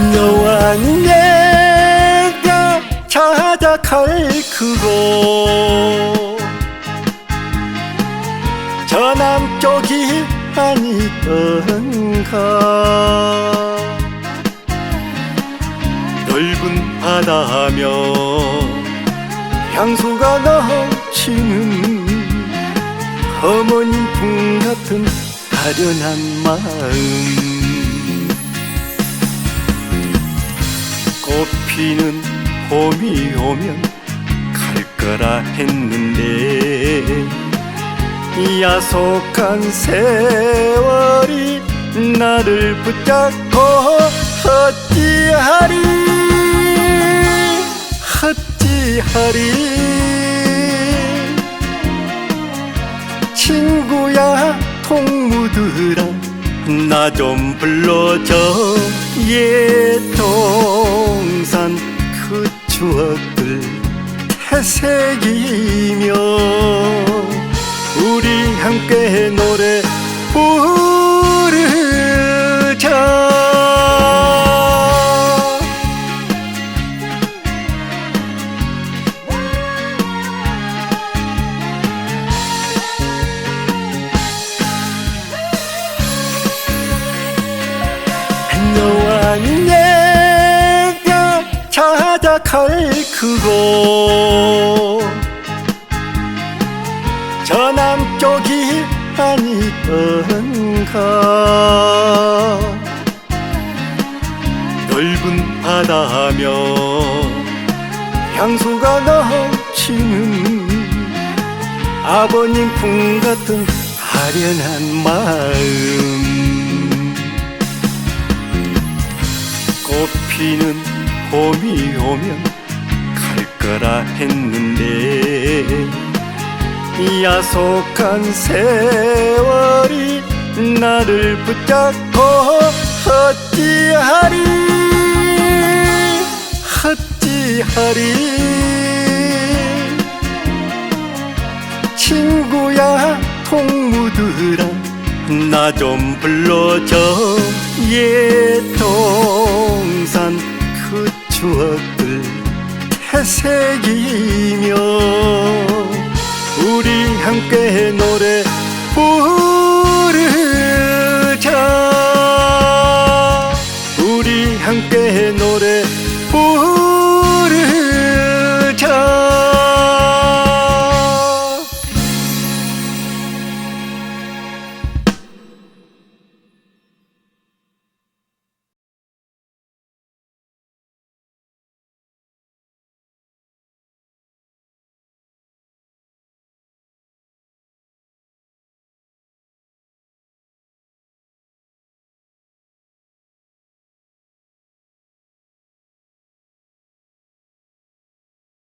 한여왕 내가 찾아갈 그곳 저 남쪽이 아니던가 넓은 바다며 향수가 넘치는 어머님 품 같은 아련한 마음 꽃피는 봄이 오면 갈 거라 했는데 야속한 세월이 나를 붙잡고 어찌하리 어찌하리. 친구야 동무들아 나 좀 불러줘. 예 동산 그 추억들 되새기며 우리 함께 노래 찾아갈 그곳. 저 남쪽이 아니던가. 넓은 바다며 향수가 넘치는 아버님 품 같은 아련한 마음. 꽃피는 봄이 오면 갈 거라 했는데 야속한 세월이 나를 붙잡고 어찌하리 어찌하리. 친구야 동무들아 나 좀 불러줘. 예 동산 그 추억들 되새기며 우리 함께 노래 부르자. 우리 함께 노래